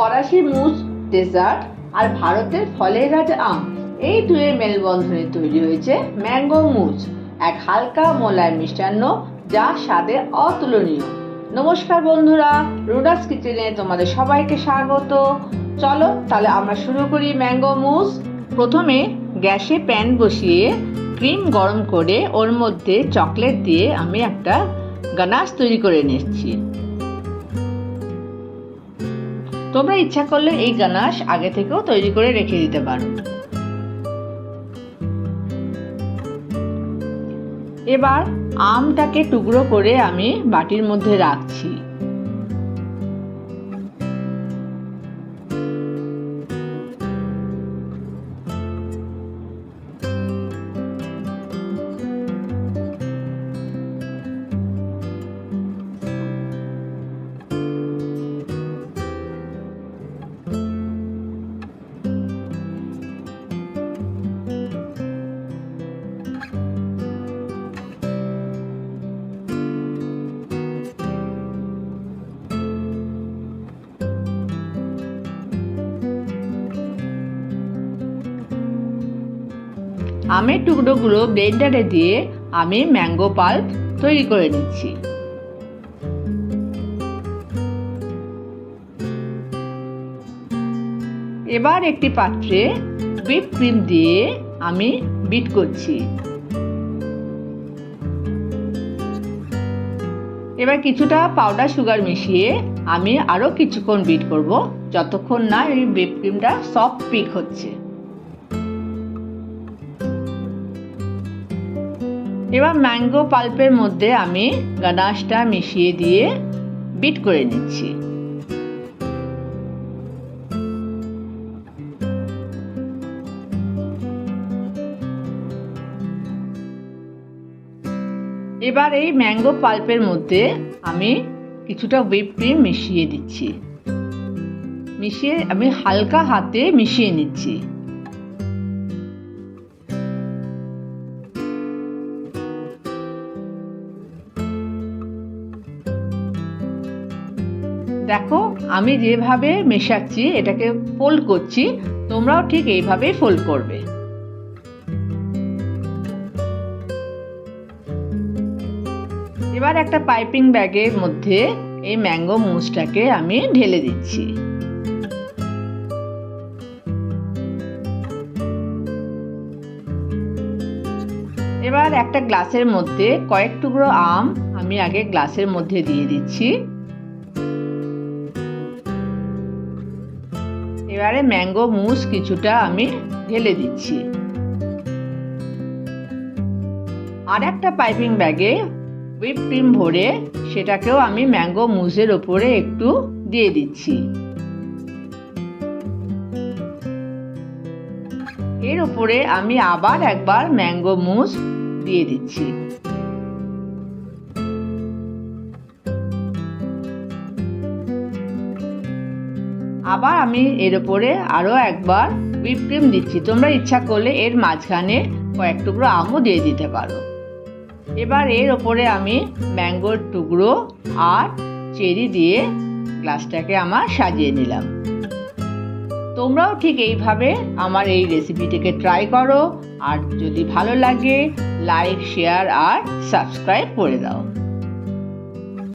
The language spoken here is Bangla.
ফরাসি মুস, ডেজার্ট আর ভারতের ফলের রাজা আম। এই দুয়ের মেলবন্ধনে তৈরি হয়েছে ম্যাঙ্গো মুজ এক হালকা মোলায় মিষ্টান্ন যা স্বাদে অতুলনীয়। নমস্কার বন্ধুরা রুডাস কিচেনে তোমাদের সবাইকে স্বাগত। চলো তাহলে আমরা শুরু করি ম্যাঙ্গো মুজ প্রথমে গ্যাসে প্যান বসিয়ে ক্রিম গরম করে ওর মধ্যে চকলেট দিয়ে আমি একটা গানাশ তৈরি করে নিচ্ছি। তোমরা ইচ্ছা করলে এই গানাশ আগে থেকেও তৈরি করে রেখে দিতে পারো। এবার আমটাকে টুকরো করে আমি বাটির মধ্যে রাখছি। আমের টুকরোগুলো ব্লেন্ডারে দিয়ে আমি ম্যাঙ্গো পাল্প তৈরি করে নিচ্ছি। এবার একটি পাত্রে হুইপ ক্রিম দিয়ে আমি বিট করছি। এবার কিছুটা পাউডার সুগার মিশিয়ে আমি আরও কিছুক্ষণ বিট করব, যতক্ষণ না এই হুইপ ক্রিমটা সফট পিক হচ্ছে। এবার ম্যাঙ্গো পাল্পের মধ্যে আমি গানাশটা মিশিয়ে দিয়ে বিট করে নিচ্ছি। এবার এই ম্যাঙ্গো পাল্পের মধ্যে আমি কিছুটা হুইপ ক্রিম মিশিয়ে দিচ্ছি। মিশিয়ে আমি হালকা হাতে মিশিয়ে নিচ্ছি। দেখো, আমি যেভাবে মেশাচ্ছি, এটাকে ফোল্ড করছি, তোমরাও ঠিক এইভাবেই ফোল্ড করবে। এবার একটা পাইপিং ব্যাগের মধ্যে এই ম্যাঙ্গো মুসটাকে আমি ঢেলে দিচ্ছি। এবার একটা গ্লাসের মধ্যে কয়েক টুকরো আম আমি আগে গ্লাসের মধ্যে দিয়ে দিচ্ছি। এবারে ম্যাঙ্গো মুস কিছুটা আমি ঢেলে দিচ্ছি। আর একটা পাইপিং ব্যাগে হুইপ ক্রিম ভরে সেটাকেও আমি ম্যাঙ্গো মুসের ওপরে একটু দিয়ে দিচ্ছি। এর ওপরে আমি আবার একবার ম্যাঙ্গো মুস দিয়ে দিচ্ছি। আবার আমি এর ওপরে আরও একবার হুইপ ক্রিম দিচ্ছি। তোমরা ইচ্ছা করলে এর মাঝখানে কয়েক টুকরো আমও দিয়ে দিতে পারো। এবার এর ওপরে আমি ম্যাঙ্গোর টুকরো আর চেরি দিয়ে গ্লাসটাকে আমার সাজিয়ে নিলাম। তোমরাও ঠিক এইভাবে আমার এই রেসিপিটিকে ট্রাই করো। আর যদি ভালো লাগে লাইক শেয়ার আর সাবস্ক্রাইব করে দাও।